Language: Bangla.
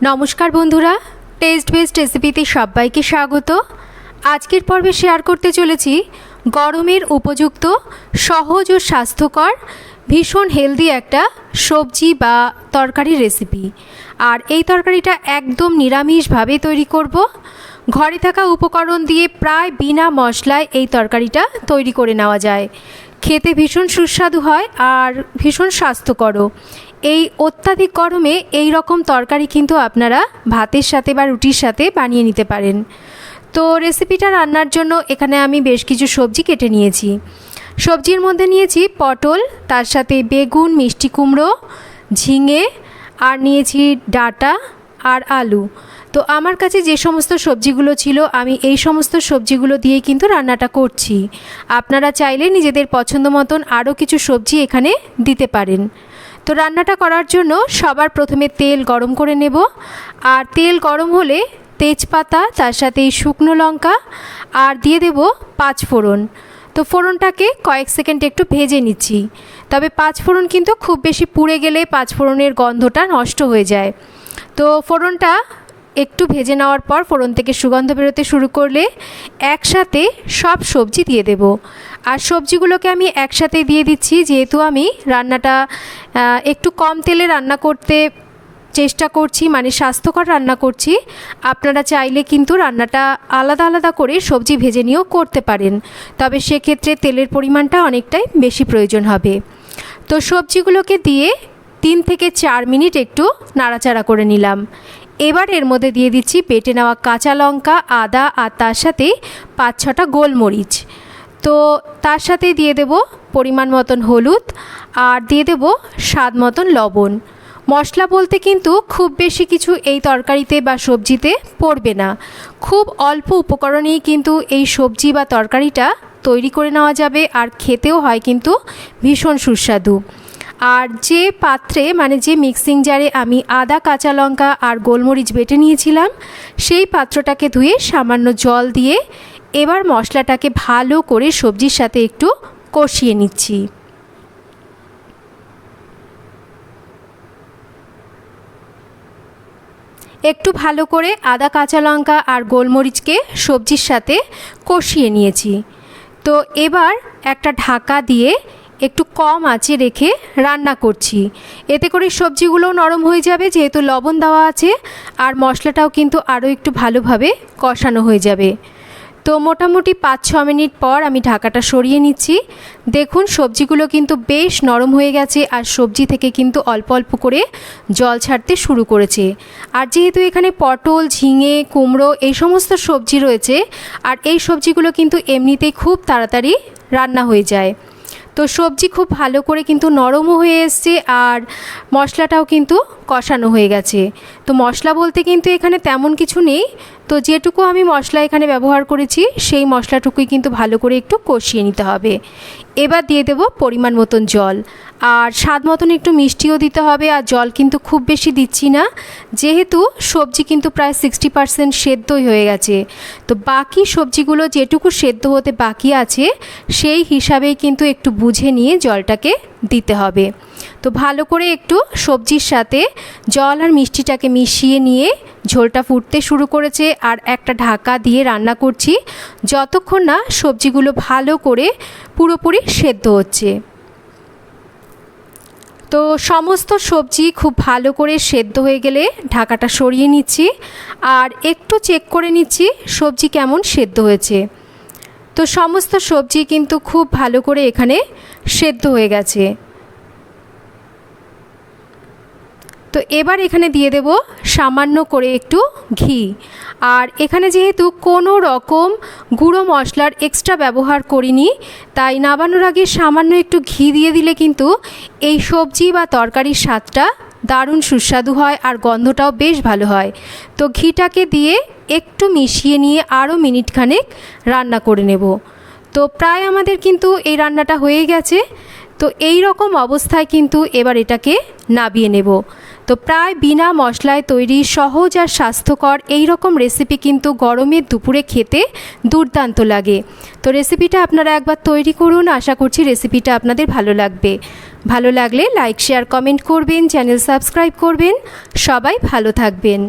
নমস্কার বন্ধুরা টেস্ট বেস্ট রেসিপিতে সবাইকে স্বাগত। আজকের পর্বে শেয়ার করতে চলেছি গরমের উপযুক্ত, সহজ ও স্বাস্থ্যকর, ভীষণ হেলদি একটা সবজি বা তরকারি রেসিপি আর এই তরকারিটা একদম নিরামিষভাবে তৈরি করব। ঘরে থাকা উপকরণ দিয়ে প্রায় বিনা মশলায় এই তরকারিটা তৈরি করে নেওয়া যায়। খেতে ভীষণ সুস্বাদু হয় আর ভীষণ স্বাস্থ্যকরও। এই অত্যাধিক গরমে এই রকম তরকারি কিন্তু আপনারা ভাতের সাথে বা রুটির সাথে বানিয়ে নিতে পারেন। তো রেসিপিটা রান্নার জন্য এখানে আমি বেশ কিছু সবজি কেটে নিয়েছি। সবজির মধ্যে নিয়েছি পটল, তার সাথে বেগুন, মিষ্টি কুমড়ো, ঝিঙে, আর নিয়েছি ডাটা আর আলু। তো আমার কাছে যে সমস্ত সবজিগুলো ছিল, আমি এই সমস্ত সবজিগুলো দিয়ে কিন্তু রান্নাটা করছি। আপনারা চাইলে নিজেদের পছন্দ মতন আরও কিছু সবজি এখানে দিতে পারেন। তো রান্নাটা করার জন্য সবার প্রথমে তেল গরম করে নেব। আর তেল গরম হলে তেজপাতা, তার সাথে শুকনো লঙ্কা আর দিয়ে দেব পাঁচ ফোড়ন। তো ফোড়নটাকে কয়েক সেকেন্ড একটু ভেজে নিচ্ছি। তবে পাঁচ ফোড়ন কিন্তু খুব বেশি পুড়ে গেলে পাঁচ ফোড়নের গন্ধটা নষ্ট হয়ে যায়। তো ফোড়নটা একটু ভেজে নেওয়ার পর ফোড়ন থেকে সুগন্ধ বেরোতে শুরু করলে একসাথে সব সবজি দিয়ে দেব। আর সবজিগুলোকে আমি একসাথে দিয়ে দিচ্ছি, যেহেতু আমি রান্নাটা একটু কম তেলে রান্না করতে চেষ্টা করছি মানে স্বাস্থ্যকর রান্না করছি। আপনারা চাইলে কিন্তু রান্নাটা আলাদা আলাদা করে সবজি ভেজে নিয়েও করতে পারেন। তবে সেক্ষেত্রে তেলের পরিমাণটা অনেকটাই বেশি প্রয়োজন হবে। তো সবজিগুলোকে দিয়ে তিন থেকে চার মিনিট একটু নাড়াচাড়া করে নিলাম। এবার এর মধ্যে দিয়ে দিচ্ছি বেটে নেওয়া কাঁচা লঙ্কা, আদা আর তার সাথে পাঁচ ছটা গোলমরিচ। তো তার সাথে দিয়ে দেব পরিমাণ মতন হলুদ আর দিয়ে দেব স্বাদ মতন লবণ। মশলা বলতে কিন্তু খুব বেশি কিছু এই তরকারিতে বা সবজিতে পড়বে না। খুব অল্প উপকরণেই কিন্তু এই সবজি বা তরকারিটা তৈরি করে নেওয়া যাবে আর খেতেও হয় কিন্তু ভীষণ সুস্বাদু। আর যে পাত্রে মানে যে মিক্সিং জারে আমি আদা, কাঁচা লঙ্কা আর গোলমরিচ বেটে নিয়েছিলাম, সেই পাত্রটাকে ধুয়ে সামান্য জল দিয়ে এবার মশলাটাকে ভালো করে সবজির সাথে একটু কষিয়ে নিচ্ছি। একটু ভালো করে আদা, কাঁচা লঙ্কা আর গোলমরিচকে সবজির সাথে কষিয়ে নিয়েছি। তো এবার একটা ঢাকা দিয়ে একটু কম আঁচে রেখে রান্না করছি। এতে করে সবজিগুলোও নরম হয়ে যাবে, যেহেতু লবণ দেওয়া আছে, আর মশলাটাও কিন্তু আরও একটু ভালোভাবে কষানো হয়ে যাবে। তো মোটামুটি পাঁচ ছ মিনিট পর আমি ঢাকাটা সরিয়ে নিচ্ছি। দেখুন, সবজিগুলো কিন্তু বেশ নরম হয়ে গেছে, আর সবজি থেকে কিন্তু অল্প অল্প করে জল ছাড়তে শুরু করেছে। আর যেহেতু এখানে পটল, ঝিঙে, কুমড়ো এই সমস্ত সবজি রয়েছে, আর এই সবজিগুলো কিন্তু এমনিতেই খুব তাড়াতাড়ি রান্না হয়ে যায়। তো সবজি খুব ভালো করে কিন্তু নরমও হয়ে এসছে আর মশলাটাও কিন্তু কষানো হয়ে গেছে। তো মশলা বলতে কিন্তু এখানে তেমন কিছু নেই। তো যেটুকু আমি মশলা এখানে ব্যবহার করেছি, সেই মশলাটুকুই কিন্তু ভালো করে একটু কষিয়ে নিতে হবে। এবার দিয়ে দেব পরিমাণ মতন জল। আর স্বাদ মতন একটু মিষ্টিও দিতে হবে, আর জল কিন্তু খুব বেশি দিচ্ছি না। যেহেতু সবজি কিন্তু প্রায় সিক্সটি পারসেন্ট সেদ্ধই হয়ে গেছে। তো বাকি সবজিগুলো যেটুকু সেদ্ধ হতে বাকি আছে, সেই হিসাবেই কিন্তু একটু বুঝে নিয়ে জলটাকে দিতে হবে। তো ভালো করে একটু সবজির সাথে জল আর মিষ্টিটাকে মিশিয়ে নিয়ে ঝোলটা ফুটতে শুরু করেছে আর একটা ঢাকা দিয়ে রান্না করছি। যতক্ষণ না সবজিগুলো ভালো করে পুরোপুরি সেদ্ধ হচ্ছে। তো সমস্ত সবজি খুব ভালো করে সেদ্ধ হয়ে গেলে ঢাকাটা সরিয়ে নিচ্ছি আর একটু চেক করে নিচ্ছি সবজি কেমন সেদ্ধ হয়েছে। তো সমস্ত সবজি কিন্তু খুব ভালো করে এখানে সেদ্ধ হয়ে গেছে। তো এবার এখানে দিয়ে দেব সামান্য করে একটু ঘি। আর এখানে যেহেতু কোনো রকম গুঁড়ো মশলার এক্সট্রা ব্যবহার করিনি, তাই নাবানোর আগে সামান্য একটু ঘি দিয়ে দিলে কিন্তু এই সবজি বা তরকারির স্বাদটা দারুণ সুস্বাদু হয় আর গন্ধটাও বেশ ভালো হয়। তো ঘিটাকে দিয়ে একটু মিশিয়ে নিয়ে আরও মিনিটখানেক রান্না করে নেব। তো প্রায় আমাদের কিন্তু এই রান্নাটা হয়ে গেছে। তো এই রকম অবস্থায় কিন্তু এবার এটাকে নাবিয়ে নেব। তো প্রায় বিনা মশলায় তৈরি সহজ আর স্বাস্থ্যকর এই রকম রেসিপি কিন্তু গরমের দুপুরে খেতে দুর্দান্ত লাগে। তো রেসিপিটা আপনারা একবার তৈরি করুন, আশা করছি রেসিপিটা আপনাদের ভালো লাগবে। ভালো লাগলে লাইক শেয়ার কমেন্ট করবেন চ্যানেল সাবস্ক্রাইব করবেন। সবাই ভালো থাকবেন।